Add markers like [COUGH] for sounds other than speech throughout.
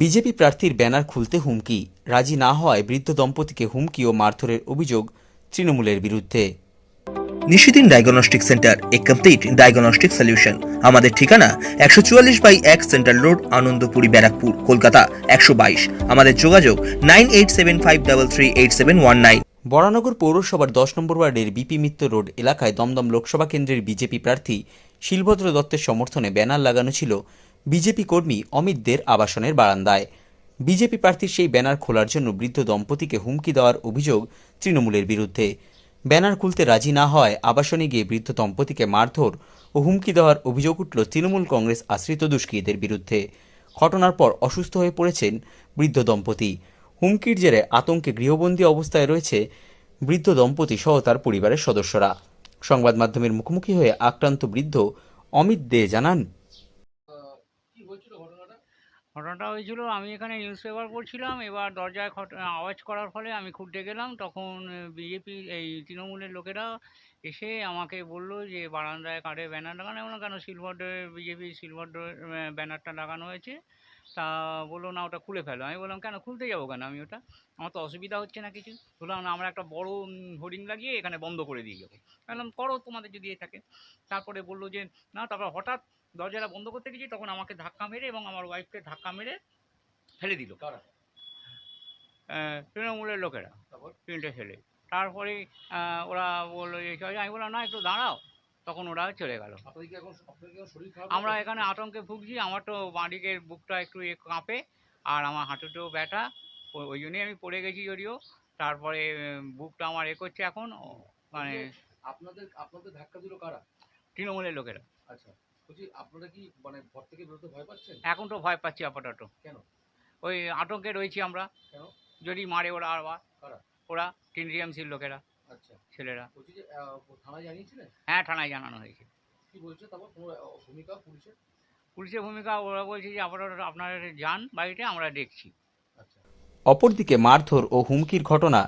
BJP প্রার্থীর banner খুলতে হুমকি রাজি না হওয়ায় বৃদ্ধ দম্পতিকে হুমকি ও মারধরের অভিযোগ তৃণমূলের বিরুদ্ধে। নিশিদিন ডায়াগনস্টিক সেন্টার এ কমপ্লিট ডায়াগনস্টিক সলিউশন আমাদের ঠিকানা একশো চুয়াল্লিশ বাই এক সেন্ট্রাল রোড আনন্দপুরি ব্যারাকপুর কলকাতা একশো বাইশ। আমাদের যোগাযোগ nine eight seven five double three eight seven one nine. Baranagar পৌরসভার দশ নম্বর ওয়ার্ডের বিপি মিত্র রোড এলাকায় দমদম লোকসভা কেন্দ্রের বিজেপি প্রার্থী শিলভদ্র দত্তের সমর্থনে ব্যানার লাগানো ছিল বিজেপি কর্মী অমিত দের আবাসনের বারান্দায়। বিজেপি প্রার্থীর সেই ব্যানার খোলার জন্য বৃদ্ধ দম্পতিকে হুমকি দেওয়ার অভিযোগ তৃণমূলের বিরুদ্ধে। ব্যানার খুলতে রাজি না হয় আবাসনে গিয়ে বৃদ্ধ দম্পতিকে মারধর ও হুমকি দেওয়ার অভিযোগ উঠল তৃণমূল কংগ্রেস আশ্রিত দুষ্কৃতীদের বিরুদ্ধে। ঘটনার পর অসুস্থ হয়ে পড়েছেন বৃদ্ধ দম্পতি। হুমকির জেরে আতঙ্কে গৃহবন্দী অবস্থায় রয়েছে বৃদ্ধ দম্পতি সহ তার পরিবারের সদস্যরা। সংবাদ মাধ্যমের মুখোমুখি হয়ে আক্রান্ত বৃদ্ধ অমিত দে জানান ঘটনাটা হয়েছিল, আমি এখানে নিউজ পেপার পড়ছিলাম, এবার দরজায় আওয়াজ করার ফলে আমি খুঁড়তে গেলাম, তখন বিজেপি এই তৃণমূলের লোকেরা এসে আমাকে বলল যে, বারান্দায় কাঠের ব্যানার লাগানো কেন? সিলভারের বিজেপি সিলভারের ব্যানারটা লাগানো হয়েছে। তা বলল না ওটা খুলে ফেলো। আমি বললাম কেন? খুলতে যাব কেন? আমি ওটা আমার তো অসুবিধা হচ্ছে না কিছু। বললাম না আমরা একটা বড় হোর্ডিং লাগিয়ে এখানে বন্ধ করে দিয়ে যাব। বললাম করো তোমাদের যদি এ থাকে। তারপরে বলল যে না তারপর হঠাৎ দরজাটা বন্ধ করতে গেছি তখন আমাকে ধাক্কা মেরে এবং আমার ওয়াইফকে ধাক্কা মেরে ফেলে দিল। তৃণমূলের লোকেরা। তিনটে ছেলে। তারপরে ওরা বলল যে আমি বললাম না একটু দাঁড়াও। তখন ওরা চলে গেল। আমরা এখানে আতঙ্কে ভুগছি আমার তো বাঁদিকের বুকটা একটু কাঁপে আর আমার হাঁটুতেও ব্যথা ওই জন্যই আমি পড়ে গেছি যদিও। তারপরে বুকটা আমার এ করছে এখন মানে আপনাদের আপনাদের ধাক্কা দিল কারা? তৃণমূলের লোকেরা। আচ্ছা বলছি আপনারা কি মানে ঘর থেকে বেরোতে ভয় পাচ্ছেন? এখন তো ভয় পাচ্ছি আপাতত। কেন? ওই আতঙ্কে রয়েছি আমরা। কেন? যদি মারে ওরা আবার। কারা? ওরা টিএমসির লোকেরা। ছেলেরা। থানায় জানিয়েছিলেন হ্যাঁ থানায় জানানো হয়েছে। কি বলছে? তারপর ভূমিকা পুলিশের? পুলিশের ভূমিকা ওরা বলছে যে আপাতত আপনারা যান বাড়িতে আমরা দেখছি। আচ্ছা। অপরদিকে মারধর ও হুমকির ঘটনা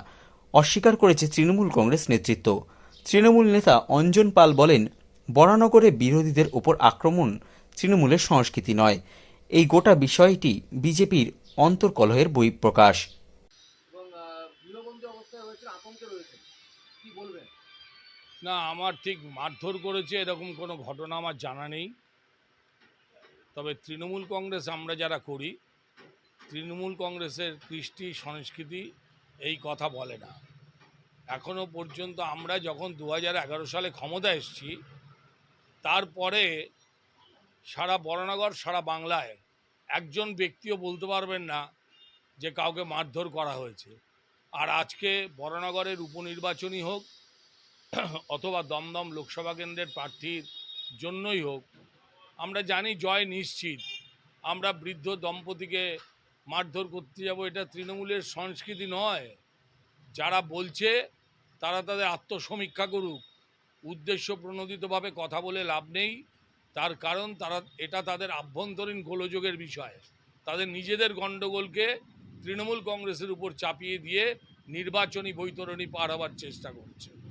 অস্বীকার করেছে তৃণমূল কংগ্রেস নেতৃত্ব। তৃণমূল নেতা অঞ্জন পাল বলেন বরানগরে বিরোধীদের ওপর আক্রমণ তৃণমূলের সংস্কৃতি নয়। এই গোটা বিষয়টি বিজেপির অন্তর্কলহের বহিঃপ্রকাশ। না, আমার ঠিক মারধর করেছে, এরকম কোনো ঘটনা আমার জানা নেই। তবে তৃণমূল কংগ্রেস আমরা যারা করি, তৃণমূল কংগ্রেসের কৃষ্টি, সংস্কৃতি এই কথা বলে না। এখনও পর্যন্ত আমরা যখন দু সালে ক্ষমতা এসেছি, তারপরে সারা বরানগর সারা বাংলায় একজন ব্যক্তিও বলতে পারবেন না যে কাউকে মারধর করা হয়েছে। আর আজকে বরানগরের উপনির্বাচনই হোক [COUGHS] অথবা দমদম লোকসভা কেন্দ্রের প্রার্থীর জন্যই হোক, আমরা জানি জয় নিশ্চিত। আমরা বৃদ্ধ দম্পতিকে মারধর করতে যাব, এটা তৃণমূলের সংস্কৃতি নয়। যারা বলছে, তারা তাদের আত্মসমীক্ষা করুক। উদ্দেশ্য প্রণোদিতভাবে কথা বলে লাভ নেই। তার কারণ, তারা, এটা তাদের আভ্যন্তরীণ গোলযোগের বিষয়। তাদের নিজেদের গণ্ডগোলকে তৃণমূল কংগ্রেসের উপর চাপিয়ে দিয়ে নির্বাচনী বৈতরণী পার হবার চেষ্টা করছে।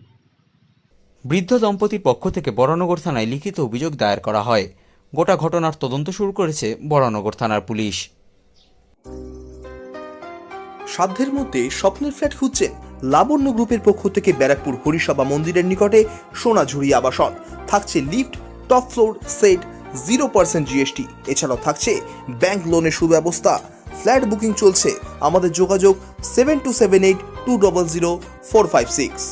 বৃদ্ধ দম্পতির পক্ষ থেকে বরানগর থানায় লিখিত অভিযোগ দায়ের করা হয়। গোটা ঘটনার তদন্ত শুরু করেছে বরানগর থানার পুলিশ। সাধ্যের মধ্যে স্বপ্নের ফ্ল্যাট খুঁজছেন লাবণ্য গ্রুপের পক্ষ থেকে ব্যারাকপুর হরিসভা মন্দিরের নিকটে সোনাঝুরি আবাসন। থাকছে lift, top floor, set, zero percent GST. এছাড়াও থাকছে ব্যাংক লোনের সুব্যবস্থা। ফ্ল্যাট বুকিং চলছে। আমাদের যোগাযোগ seven two seven eight two double zero four five six.